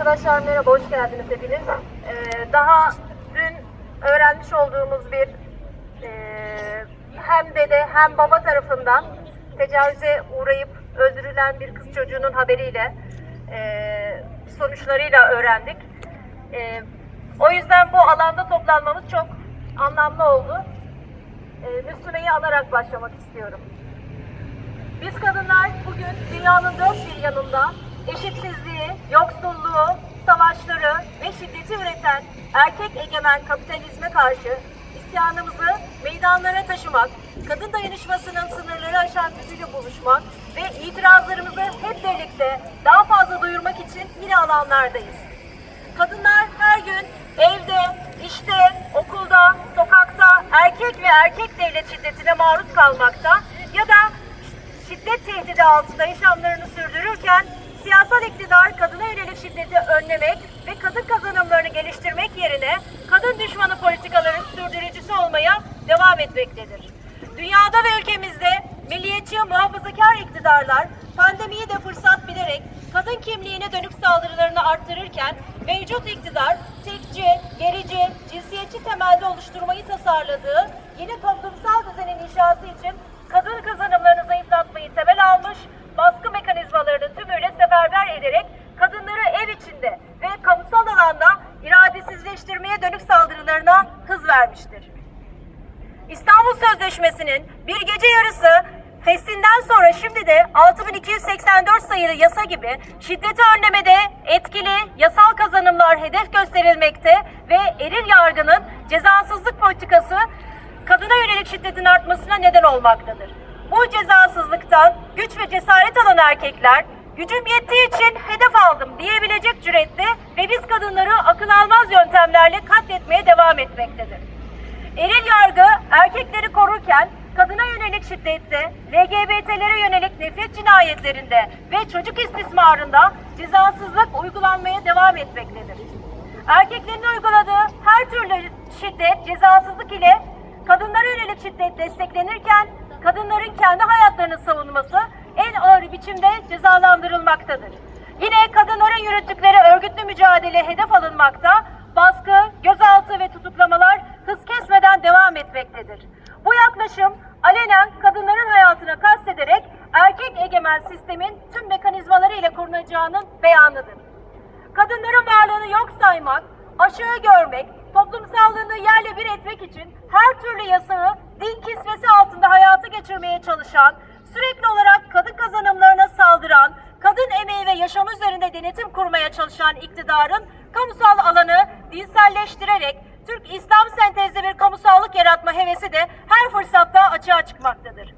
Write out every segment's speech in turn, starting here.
Arkadaşlar merhaba, hoş geldiniz hepiniz. Ee, daha dün öğrenmiş olduğumuz bir e, hem dede hem baba tarafından tecavüze uğrayıp öldürülen bir kız çocuğunun haberiyle e, sonuçlarıyla öğrendik. E, o yüzden bu alanda toplanmamız çok anlamlı oldu. E, Müslüme'yi anarak başlamak istiyorum. Biz kadınlar bugün dünyanın dört bir yanında eşitsizliği, yoksulluğu, savaşları ve şiddeti üreten erkek egemen kapitalizme karşı isyanımızı meydanlara taşımak, kadın dayanışmasının sınırları aşan gücüyle buluşmak ve itirazlarımızı hep birlikte daha fazla duyurmak için yine alanlardayız. Kadınlar her gün evde, işte, okulda, sokakta erkek ve erkek devlet şiddetine maruz kalmakta ya da şiddet tehdidi altında yaşamlarını sürdürürken siyasal iktidar kadına yönelik şiddeti önlemek ve kadın kazanımlarını geliştirmek yerine kadın düşmanı politikaların sürdürücüsü olmaya devam etmektedir. Dünyada ve ülkemizde milliyetçi muhafazakar iktidarlar pandemiyi de fırsat bilerek kadın kimliğine dönük saldırılarını arttırırken mevcut iktidar tekçi, gerici, cinsiyetçi temelde oluşturmayı tasarladığı yeni toplumsal düzenin inşası için kadın kazanımlarını zayıflatmayı temel almış, baskı mekanizmalarını tümüyle seferber ederek kadınları ev içinde ve kamusal alanda iradesizleştirmeye dönük saldırılarına hız vermiştir. Sözleşmesi'nin bir gece yarısı feslinden sonra şimdi de 6284 sayılı yasa gibi şiddeti önlemede etkili yasal kazanımlar hedef gösterilmekte ve eril yargının cezasızlık politikası kadına yönelik şiddetin artmasına neden olmaktadır. Bu cezasızlıktan güç ve cesaret alan erkekler gücüm yettiği için hedef aldım diyebilecek cürette ve biz kadınları akıl almaz yöntemlerle katletmeye devam etmektedir. Eril yargı erkekleri korurken kadına yönelik şiddette, LGBT'lere yönelik nefret cinayetlerinde ve çocuk istismarında cezasızlık uygulanmaya devam etmektedir. Erkeklerin uyguladığı her türlü şiddet, cezasızlık ile kadınlara yönelik şiddet desteklenirken kadınların kendi hayatlarını savunması en ağır biçimde cezalandırılmaktadır. Yine kadınların yürüttükleri örgütlü mücadele hedef alınmakta, baskı, etmektedir. Bu yaklaşım alenen kadınların hayatına kastederek erkek egemen sistemin tüm mekanizmaları ile korunacağının beyanıdır. Kadınların varlığını yok saymak, aşağı görmek, toplumsallığını yerle bir etmek için her türlü yasağı din kisvesi altında hayata geçirmeye çalışan, sürekli olarak kadın kazanımlarına saldıran, kadın emeği ve yaşamı üzerinde denetim kurmaya çalışan iktidarın kamusal alanı dinselleştirerek Türk İslam sentezli bir kamusallık yaratma hevesi de her fırsatta açığa çıkmaktadır.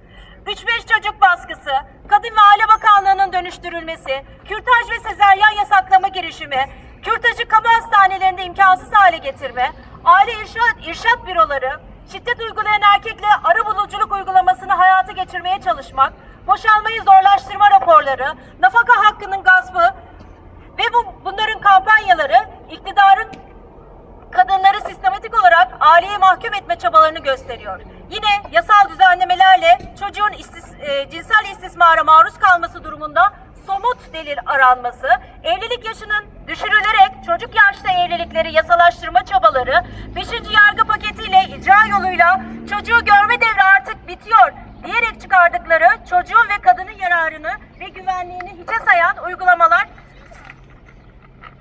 3-5 çocuk baskısı, Kadın ve Aile Bakanlığı'nın dönüştürülmesi, kürtaj ve sezeryan yasaklama girişimi, kürtajı kamu hastanelerinde imkansız hale getirme, aile irşat, irşat büroları, şiddet uygulayan erkekle arı buluculuk uygulamasını hayata geçirmeye çalışmak, boşanmayı zorlaştırma raporları, nafaka hakkının gaspı ve bu, bunların kampanyaları iktidarın kadınları sistematik olarak aileye mahkum etme çabalarını gösteriyor. Yine yasal düzenlemelerle çocuğun istis- e, cinsel istismara maruz kalması durumunda somut delil aranması, evlilik yaşının düşürülerek çocuk yaşta evlilikleri yasalaştırma çabaları, 5. yargı paketiyle icra yoluyla çocuğu görme devri artık bitiyor diyerek çıkardıkları çocuğun ve kadının yararını ve güvenliğini hiçe sayan uygulamalar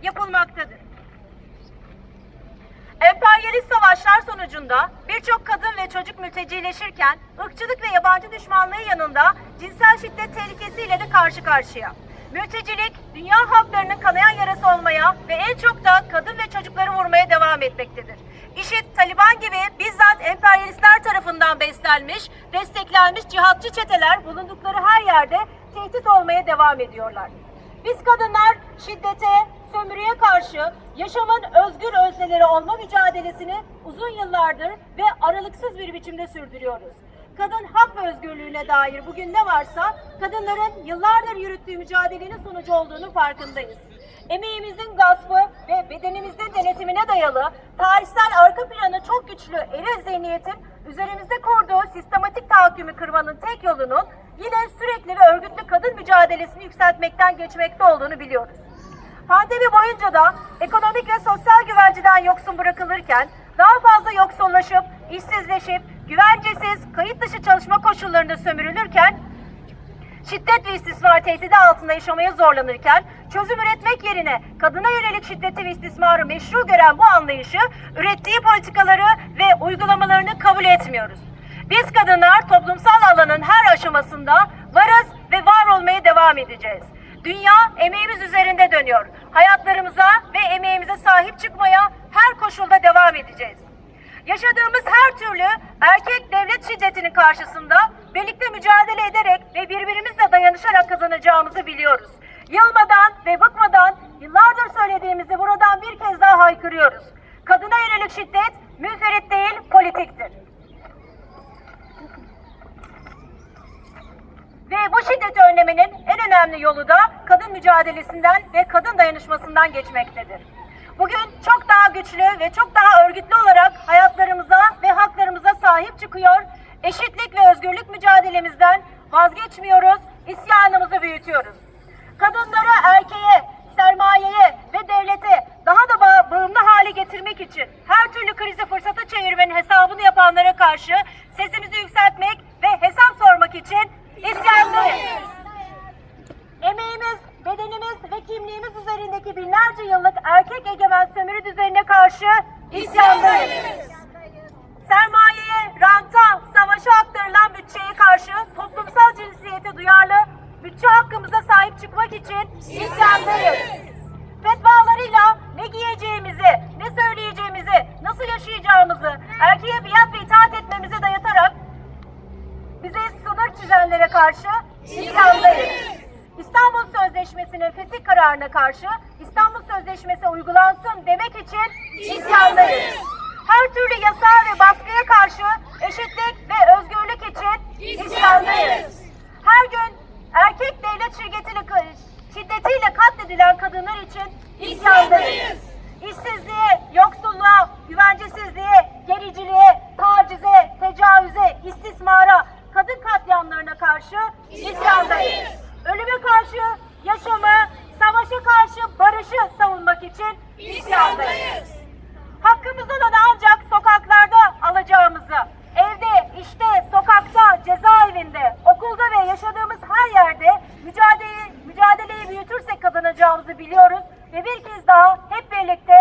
yapılmaktadır. Emperyalist savaşlar sonucunda birçok kadın ve çocuk mültecileşirken ırkçılık ve yabancı düşmanlığı yanında cinsel şiddet tehlikesiyle de karşı karşıya. Mültecilik, dünya halklarının kanayan yarası olmaya ve en çok da kadın ve çocukları vurmaya devam etmektedir. IŞİD, Taliban gibi bizzat emperyalistler tarafından beslenmiş, desteklenmiş cihatçı çeteler bulundukları her yerde tehdit olmaya devam ediyorlar. Biz kadınlar şiddete, sömürüye karşı yaşamın özgür özneleri olma mücadelesini uzun yıllardır ve aralıksız bir biçimde sürdürüyoruz. Kadın hak ve özgürlüğüne dair bugün ne varsa kadınların yıllardır yürüttüğü mücadelenin sonucu olduğunu farkındayız. Emeğimizin gaspı ve bedenimizin denetimine dayalı tarihsel arka planı çok güçlü eril zihniyetin üzerimizde kurduğu sistematik tahakkümü kırmanın tek yolunun yine sürekli ve örgütlü kadın mücadelesini yükseltmekten geçmekte olduğunu biliyoruz. Pandemi boyunca da ekonomik ve sosyal güvenceden yoksun bırakılırken daha fazla yoksullaşıp, işsizleşip, güvencesiz, kayıt dışı çalışma koşullarında sömürülürken şiddet ve istismar tehdidi altında yaşamaya zorlanırken çözüm üretmek yerine kadına yönelik şiddeti ve istismarı meşru gören bu anlayışı ürettiği politikaları ve uygulamalarını kabul etmiyoruz. Biz kadınlar toplumsal alanın her aşamasında varız ve var olmaya devam edeceğiz. Dünya emeğimiz üzerinde dönüyor. Hayatlarımıza ve emeğimize sahip çıkmaya her koşulda devam edeceğiz. Yaşadığımız her türlü erkek devlet şiddetinin karşısında birlikte mücadele ederek ve birbirimizle dayanışarak kazanacağımızı biliyoruz. Yılmadan ve bıkmadan yıllardır söylediğimizi buradan bir kez daha haykırıyoruz. Kadına yönelik şiddet münferit değil politiktir. Bu şiddeti önlemenin en önemli yolu da kadın mücadelesinden ve kadın dayanışmasından geçmektedir. Bugün çok daha güçlü ve çok daha örgütlü olarak hayatlarımıza ve haklarımıza sahip çıkıyor, eşitlik ve özgürlük mücadelemizden vazgeçmiyoruz, isyanımızı büyütüyoruz. Kadınları erkeğe, sermayeye ve devlete daha da ba- bağımlı hale getirmek için her türlü krizi fırsata çevirmenin hesabını yapanlara karşı sesimizi yükseltmek ve hesap sormak için isyandayız. Emeğimiz, bedenimiz ve kimliğimiz üzerindeki binlerce yıllık erkek egemen sömürü düzenine karşı isyandayız. Sermayeye, ranta, savaşa aktarılan bütçeye karşı toplumsal cinsiyete duyarlı bütçe hakkımıza sahip çıkmak için isyandayız. Fetvalarıyla ne giyeceğimizi, ne söyleyeceğimizi, nasıl yaşayacağımızı erkeğe biat ve karşı isyandayız. İstanbul Sözleşmesi'nin fesih kararına karşı İstanbul Sözleşmesi uygulansın demek için isyandayız. Her türlü yasağa ve baskıya karşı eşitlik ve özgürlük için isyandayız. Her gün erkek devlet şiddetiyle, şiddetiyle katledilen kadınlar için isyandayız. İşsizliğe, yoksulluğa, güvencesizliğe, gericiliğe, tacize, tecavüze, istismara, kadın katliamlarına karşı isyandayız. Ölüme karşı yaşamı, savaşa karşı barışı savunmak için isyandayız. Hakkımız olanı ancak sokaklarda alacağımızı, evde, işte, sokakta, cezaevinde, okulda ve yaşadığımız her yerde mücadeleyi, mücadeleyi büyütürsek kazanacağımızı biliyoruz ve bir kez daha hep birlikte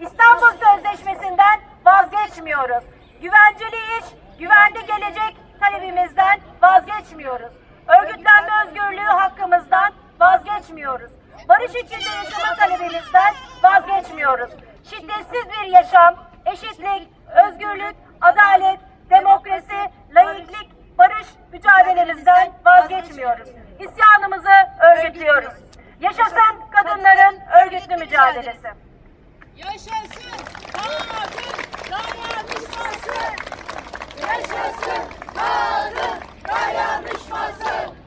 İstanbul Sözleşmesi'nden vazgeçmiyoruz. Güvenceli iş, güvenli gelecek talebimizden vazgeçmiyoruz. Örgütlenme özgürlüğü hakkımızdan vazgeçmiyoruz. Barış içinde yaşama talebimizden vazgeçmiyoruz. Şiddetsiz bir yaşam, eşitlik, özgürlük, adalet, demokrasi, laiklik, barış mücadelemizden vazgeçmiyoruz. İsyanımızı örgütlüyoruz. Yaşasın kadınların örgütlü mücadelesi. Yaşasın kadın dayanışması. Yaşasın kadın dayanışması.